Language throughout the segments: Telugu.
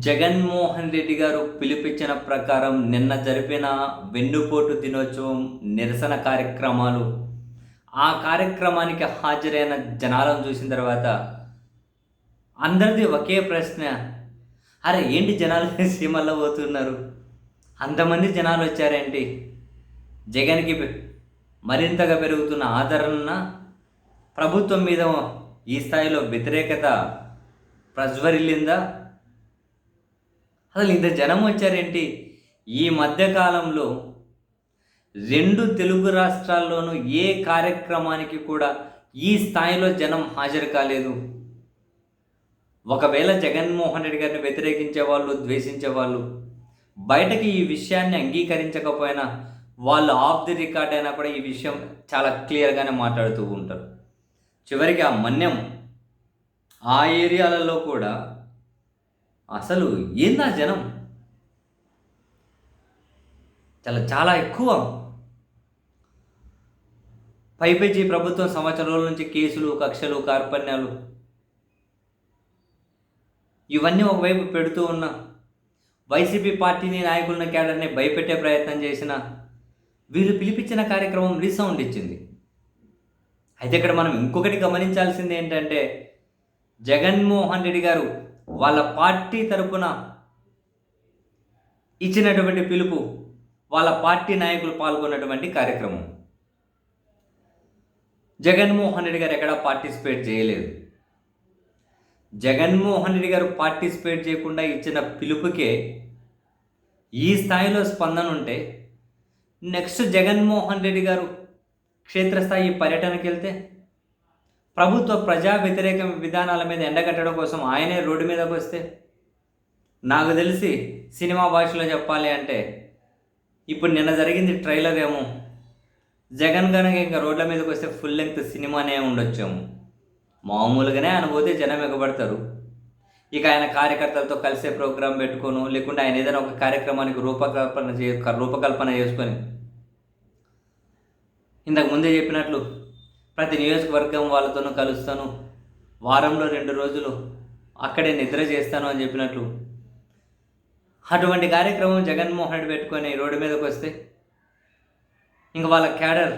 జగన్మోహన్ రెడ్డి గారు పిలిపించిన ప్రకారం నిన్న జరిపిన వెన్నుపోటు దినోత్సవం నిరసన కార్యక్రమాలు. ఆ కార్యక్రమానికి హాజరైన జనాలను చూసిన తర్వాత అందరిది ఒకే ప్రశ్న అరే ఏంటి జనాలు సీమల్లో పోతున్నారు? అంతమంది జనాలు వచ్చారేంటి? జగన్కి మరింతగా పెరుగుతున్న ఆదరణ ప్రభుత్వం మీద ఈ స్థాయిలో వ్యతిరేకత ప్రజ్వరిల్లిందా? అసలు ఇంత జనం వచ్చారేంటి? ఈ మధ్యకాలంలో రెండు తెలుగు రాష్ట్రాల్లోనూ ఏ కార్యక్రమానికి కూడా ఈ స్థాయిలో జనం హాజరు కాలేదు. ఒకవేళ జగన్మోహన్ రెడ్డి గారిని వ్యతిరేకించే వాళ్ళు ద్వేషించే వాళ్ళు బయటకి ఈ విషయాన్ని అంగీకరించకపోయినా వాళ్ళు ఆఫ్ ది రికార్డ్ అయినా కూడా ఈ విషయం చాలా క్లియర్గానే మాట్లాడుతూ ఉంటారు. చివరికి ఆ మన్యం ఆ ఏరియాలలో కూడా అసలు ఏందా జనం? చాలా చాలా ఎక్కువ. పైపెచ్చి ప్రభుత్వం సంవత్సరం రోజుల నుంచి కేసులు కక్షలు కార్పణ్యాలు. ఇవన్నీ ఒకవైపు పెడుతూ ఉన్న వైసీపీ పార్టీని నాయకులను కేడర్ని భయపెట్టే ప్రయత్నం చేసిన వీళ్ళు పిలిపించిన కార్యక్రమం రీసౌండ్ ఇచ్చింది. అయితే ఇక్కడ మనం ఇంకొకటి గమనించాల్సింది ఏంటంటే జగన్మోహన్ రెడ్డి గారు వాళ్ళ పార్టీ తరపున ఇచ్చినటువంటి పిలుపు వాళ్ళ పార్టీ నాయకులు పాల్గొన్నటువంటి కార్యక్రమం. జగన్మోహన్ రెడ్డి గారు ఎక్కడా పార్టిసిపేట్ చేయలేదు. జగన్మోహన్ రెడ్డి గారు పార్టిసిపేట్ చేయకుండా ఇచ్చిన పిలుపుకే ఈ స్థాయిలో స్పందన ఉంటే నెక్స్ట్ జగన్మోహన్ రెడ్డి గారు క్షేత్రస్థాయి పర్యటనకి వెళ్తే ప్రభుత్వ ప్రజా వ్యతిరేక విధానాల మీద ఎండగట్టడం కోసం ఆయనే రోడ్డు మీదకి వస్తే నాకు తెలిసి సినిమా భాషలో చెప్పాలి అంటే ఇప్పుడు నిన్న జరిగింది ట్రైలర్ ఏమో. జగన్ కనుక ఇంకా రోడ్ల మీదకి వస్తే ఫుల్ లెంగ్త్ సినిమానే ఉండొచ్చేమో. మామూలుగానే ఆయన పోతే జనం ఎగబడతారు. ఇక ఆయన కార్యకర్తలతో కలిసే ప్రోగ్రాం పెట్టుకోను లేకుంటే ఆయన ఏదైనా ఒక కార్యక్రమానికి రూపకల్పన చే రూపకల్పన చేసుకొని. ఇంతకు ముందే చెప్పినట్లు ప్రతి నియోజకవర్గం వాళ్ళతోనూ కలుస్తాను. వారంలో రెండు రోజులు అక్కడే నిద్ర చేస్తాను అని చెప్పినట్లు. అటువంటి కార్యక్రమం జగన్మోహన్ రెడ్డి పెట్టుకొని రోడ్డు మీదకి వస్తే ఇంక వాళ్ళ క్యాడర్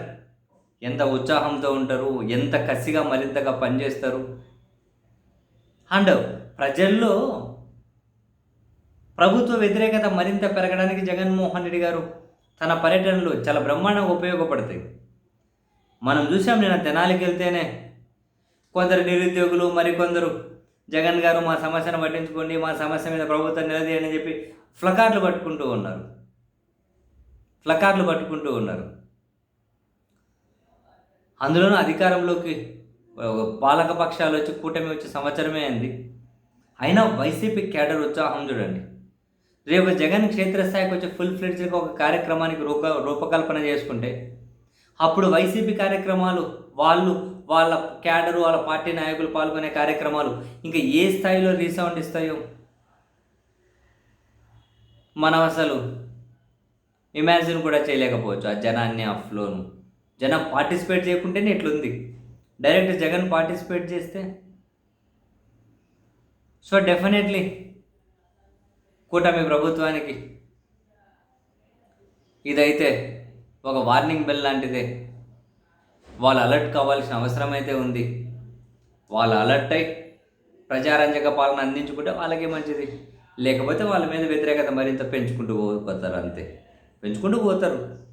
ఎంత ఉత్సాహంతో ఉంటారు ఎంత కసిగా మరింతగా పనిచేస్తారు. అండ్ ప్రజల్లో ప్రభుత్వ వ్యతిరేకత మరింత పెరగడానికి జగన్మోహన్ రెడ్డి గారు తన పర్యటనలు చాలా బ్రహ్మాండంగా ఉపయోగపడతాయి. మనం చూసాం నేను తెనాలికి వెళ్తేనే కొందరు నిరుద్యోగులు మరికొందరు జగన్ గారు మా సమస్యను పట్టించుకోండి మా సమస్య మీద ప్రభుత్వం నిలదీయని చెప్పి ఫ్లకార్లు పట్టుకుంటూ ఉన్నారు. ఫ్లకార్లు పట్టుకుంటూ ఉన్నారు. అందులోనూ అధికారంలోకి ఒక పాలక పక్షాలు వచ్చి కూటమి వచ్చి సంవత్సరమే అయింది. అయినా వైసీపీ కేడర్ ఉత్సాహం చూడండి. రేపు జగన్ క్షేత్రస్థాయికి వచ్చి ఫుల్ ఫ్లెడ్జ్గా ఒక కార్యక్రమానికి రూప రూపకల్పన చేసుకుంటే అప్పుడు వైసీపీ కార్యక్రమాలు వాళ్ళు వాళ్ళ క్యాడరు వాళ్ళ పార్టీ నాయకులు పాల్గొనే కార్యక్రమాలు ఇంకా ఏ స్థాయిలో రీసౌండ్ ఇస్తాయో? మనం అసలు ఇమాజిన్ కూడా చేయలేకపోవచ్చు ఆ జనాన్ని ఆ ఫ్లోను జనం పార్టిసిపేట్ చేయకుంటేనే ఇట్లుంది. డైరెక్ట్ జగన్ పార్టిసిపేట్ చేస్తే. సో డెఫినెట్లీ కూటమి ప్రభుత్వానికి ఇదైతే ఒక వార్నింగ్ బెల్ లాంటిదే. వాళ్ళు అలర్ట్ కావాల్సిన అవసరం అయితే ఉంది. వాళ్ళు అలర్ట్ అయి ప్రజారంజక పాలన అందించుకుంటే వాళ్ళకే మంచిది. లేకపోతే వాళ్ళ మీద వ్యతిరేకత మరింత పెంచుకుంటూ పోతారు అంతే. పెంచుకుంటూ పోతారు.